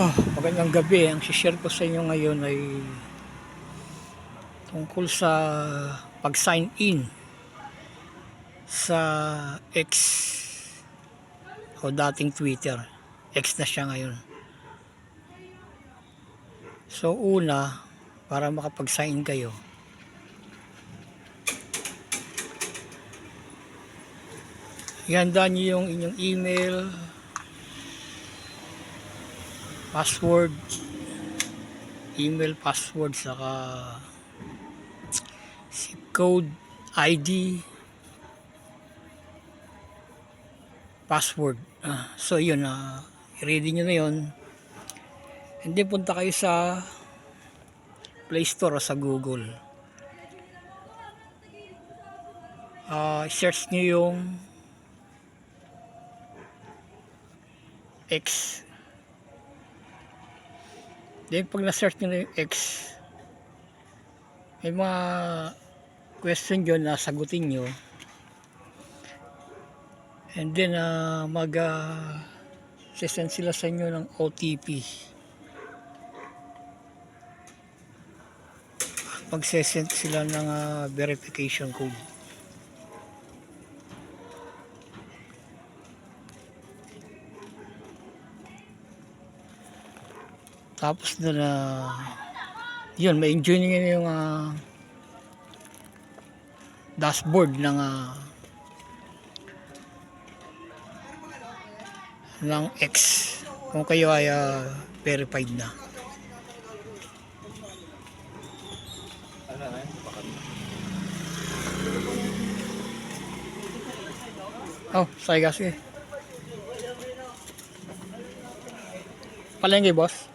Oh, magandang gabi. Ang share ko sa inyo ngayon ay tungkol sa pag-sign in sa X o dating Twitter. X na siya ngayon. So una, para makapag-sign in kayo, ihanda niyo yung inyong email, password, email password, saka zip code, ID, password. Ah, so yun, uh, ready nyo na yun. Then punta kayo sa Play Store o sa Google. Ah, search nyo yung X Then pag na-search nyo yung X, may mga question dyan na sagutin nyo. And then uh, mag uh, send sila sa inyo ng OTP. Mag-send sila ng uh, verification code. Tapos na na yun, may enjoy nyo yung ah, dashboard ng ah, ng X kung kayo ay ah, verified na. Oh, sorry kasi. Palengke, boss.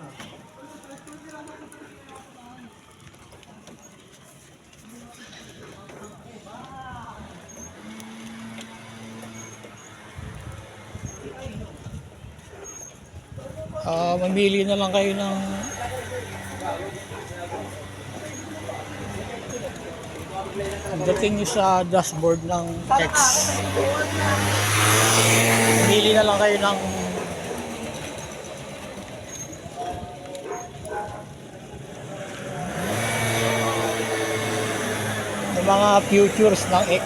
Ah, mamili na lang kayo ng dating sa dashboard ng X. Mamili na lang kayo ng mga futures ng X.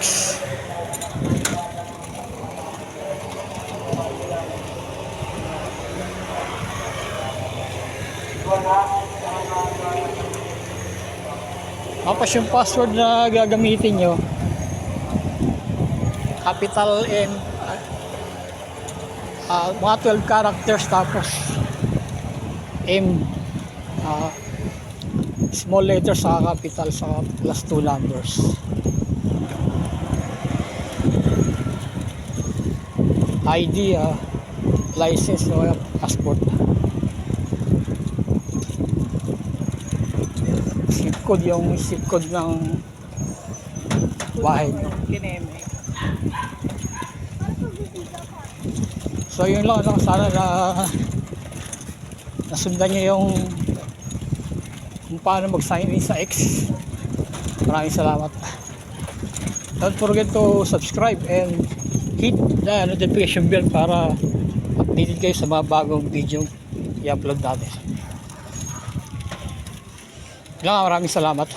Tapos yung password na gagamitin nyo, capital M, ah, mga 12 characters tapos M, ah, small letters sa capital sa plus 2 numbers. ID, ah, license o passport. zip code yung zip code ng bahay nyo. So yun lang ano, sana na nasundan nyo yung kung paano mag-sign in sa X. Maraming salamat. Don't forget to subscribe and hit the notification bell para updated kayo sa mga bagong video i-upload natin. Nga, maraming salamat.